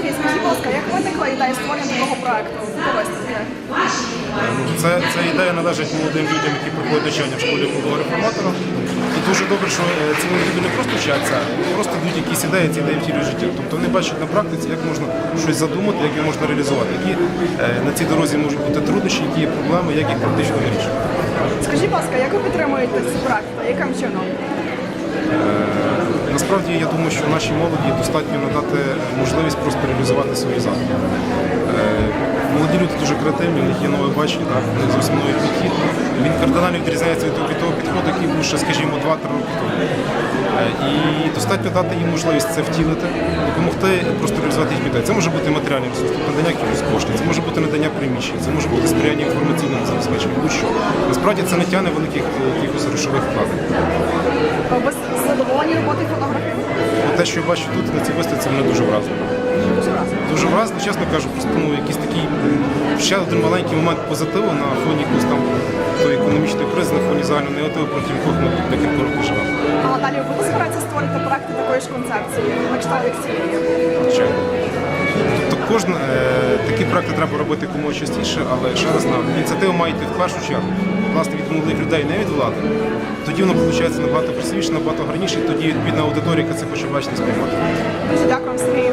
Сергій, скажіть, будь ласка, як виникла ідея створення такого проекту? Виставки? Це, ця ідея належить молодим людям, які проходять навчання в школі клубу реформатора. І дуже добре, що е, ці молоді люди не просто вчаться, а просто дають якісь ідеї, ці ідеї втілюють в життя. Тобто вони бачать на практиці, як можна щось задумати, як їх можна реалізувати, які е, на цій дорозі можуть бути труднощі, які є проблеми, як їх практично вирішити. Скажіть, будь ласка, як ви підтримуєте ці проекти? Яким чином? Насправді я думаю, що нашій молоді достатньо надати можливість просто реалізувати свої задуми. Е, Молоді люди дуже креативні, у них є нове бачення, у них зовсім новий підхід. Він кардинально відрізняється від того, підходу, який був ще, скажімо, 2-3 роки тому. Е, І достатньо дати їм можливість це втілити, допомогти просто реалізувати їх ідеї. Це може бути матеріальний ресурс, надання якихось коштів, це може бути надання приміщень, це може бути сприяння інформаційному забезпеченню. Будь-що. Насправді це не тягне великих е, якихось грошових вкладень. Те, що я бачу тут на цій виставці, мене дуже вразило. Дуже вразило, чесно кажу, просто ну, якийсь такий ще один маленький момент позитиву на фоні якоїсь там тої економічної кризи, на фоні загального негативу, проти якого ми тут декілька років живемо. А надалі ви збиратися створити проекти такої ж концепції, на кшталт як? Звичайно. Тобто кожен е, такі проекти треба робити якомога частіше, але ще раз на ініціативу має йти в першу чергу. Власне, від молодих людей, не від влади. Тоді воно виходить набагато красивіше, набагато гарніше, і тоді відповідна аудиторія, це хоче бачити, сприймати. Дуже дякую Сергію,